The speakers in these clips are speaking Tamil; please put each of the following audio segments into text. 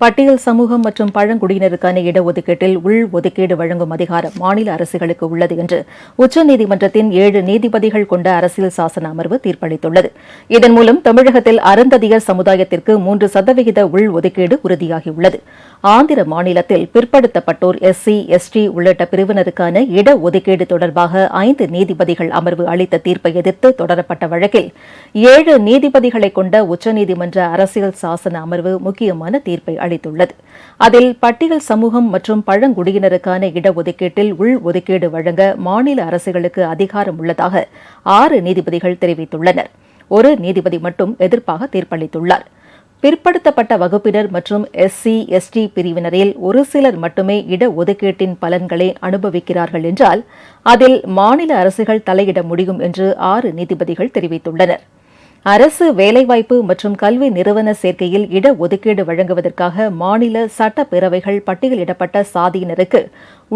பட்டியல் சமூகம் மற்றும் பழங்குடியினருக்கான இடஒதுக்கீட்டில் உள் ஒதுக்கீடு வழங்கும் அதிகாரம் மாநில அரசுகளுக்கு உள்ளது என்று உச்சநீதிமன்றத்தின் ஏழு நீதிபதிகள் கொண்ட அரசியல் சாசன அமர்வு தீர்ப்பளித்துள்ளது. இதன் மூலம் தமிழகத்தில் அருந்ததியர் சமுதாயத்திற்கு மூன்று சதவிகித உள் ஒதுக்கீடு உறுதியாகியுள்ளது. ஆந்திர மாநிலத்தில் பிற்படுத்தப்பட்டோர் எஸ்சி எஸ்டி உள்ளிட்ட பிரிவினருக்கான இடஒதுக்கீடு தொடர்பாக ஐந்து நீதிபதிகள் அமர்வு அளித்த தீர்ப்பை எதிர்த்து தொடரப்பட்ட வழக்கில் ஏழு நீதிபதிகளை கொண்ட உச்சநீதிமன்ற அரசியல் சாசன அமர்வு முக்கியமான தீர்ப்பை அளித்துள்ளது. அதில் பட்டியல் சமூகம் மற்றும் பழங்குடியினருக்கான இடஒதுக்கீட்டில் உள் ஒதுக்கீடு வழங்க மாநில அரசுகளுக்கு அதிகாரம் உள்ளதாக ஆறு நீதிபதிகள் தெரிவித்துள்ளனர். ஒரு நீதிபதி மட்டும் எதிர்ப்பாக தீர்ப்பளித்துள்ளார். பிற்படுத்தப்பட்ட வகுப்பினர் மற்றும் எஸ்சி எஸ்டி பிரிவினரில் ஒரு சிலர் மட்டுமே இடஒதுக்கீட்டின் பலன்களை அனுபவிக்கிறார்கள் என்றால் அதில் மாநில அரசுகள் தலையிட முடியும் என்று ஆறு நீதிபதிகள் தெரிவித்துள்ளனர். அரசு வேலைவாய்ப்பு மற்றும் கல்வி நிறுவன சேர்க்கையில் இடஒதுக்கீடு வழங்குவதற்காக மாநில சட்டப்பேரவைகள் பட்டியலிடப்பட்ட சாதியினருக்கு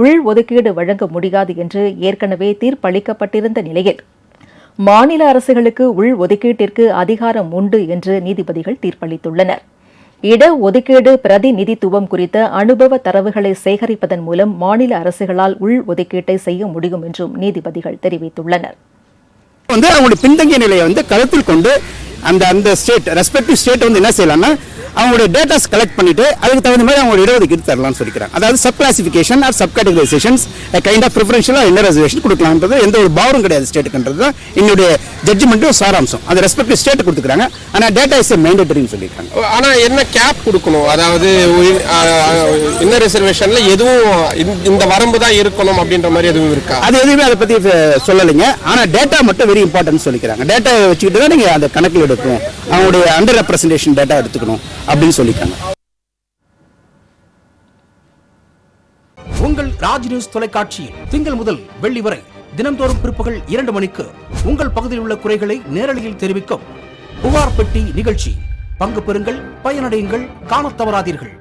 உள் ஒதுக்கீடு வழங்க முடியாது என்று ஏற்கனவே தீர்ப்பளிக்கப்பட்டிருந்த நிலையில் மாநில அரசுகளுக்கு உள் ஒதுக்கீட்டிற்கு அதிகாரம் உண்டு என்று நீதிபதிகள் தீர்ப்பளித்துள்ளனர். இடஒதுக்கீடு பிரதிநிதித்துவம் குறித்த அனுபவ தரவுகளை சேகரிப்பதன் மூலம் மாநில அரசுகளால் உள் ஒதுக்கீட்டை செய்ய முடியும் என்றும் நீதிபதிகள் தெரிவித்துள்ளனர். வந்து அவங்களுடைய பின்தங்கிய நிலையை வந்து கருத்தில் கொண்டு அந்த அந்த ஸ்டேட் ரெஸ்பெக்டிவ் ஸ்டேட் வந்து என்ன செய்யலாம்னா அவங்களுடைய டேட்டாஸ் கலெக்ட் பண்ணிட்டு அதுக்கு தகுந்த மாதிரி அவங்களோட இடஒதுக்கீடு தரலாம்னு சொல்லிக்கிறாங்க. அதாவது sub classification or sub categorisations kind of preferential என்ன ரெசர்வேஷன் கொடுக்கலாம்ன்றது எந்த ஒரு பவரும் கிடையாது ஸ்டேட்டுக்குன்றது தான் என்னுடைய ஜட்ஜ்மெண்ட்டும் சாராம்சம். அது ரெஸ்பெக்டிவ் ஸ்டேட் கொடுத்துக்கிறாங்க. ஆனால் டேட்டா இஸ் மேண்டேட்டரின்னு சொல்லியிருக்காங்க ஆனா என்ன கேப் கொடுக்கணும்? அதாவது இன்னர் ரிசர்வேஷன்ல எதுவும் இந்த- இந்த வரம்பு தான் இருக்கணும் அப்படின்ற மாதிரி எதுவும் இருக்கா? அது எதுவுமே அதை பற்றி சொல்லலைங்க. ஆனால் டேட்டா மட்டும் வெரி இம்பார்ட்டன்ட் சொல்லிக்கிறாங்க. டேட்டா வச்சுக்கிட்டு தான் நீங்கள் அந்த கணக்கில் எடுக்கணும் அவங்களுடைய அண்டர் ரெப்ரசன்டேஷன் டேட்டா எடுத்துக்கணும் அப்படின்னு சொல்லிட்டாங்க உங்கள் ராஜ் நியூஸ் தொலைக்காட்சியில் திங்கள் முதல் வெள்ளி வரை தினம்தோறும் பிற்பகல் இரண்டு மணிக்கு உங்கள் பகுதியில் உள்ள குறைகளை நேரலையில் தெரிவிக்கும் புகார் பெட்டி நிகழ்ச்சி. பங்கு பெறுங்கள் பயனடையுங்கள் காணத் தவறாதீர்கள்.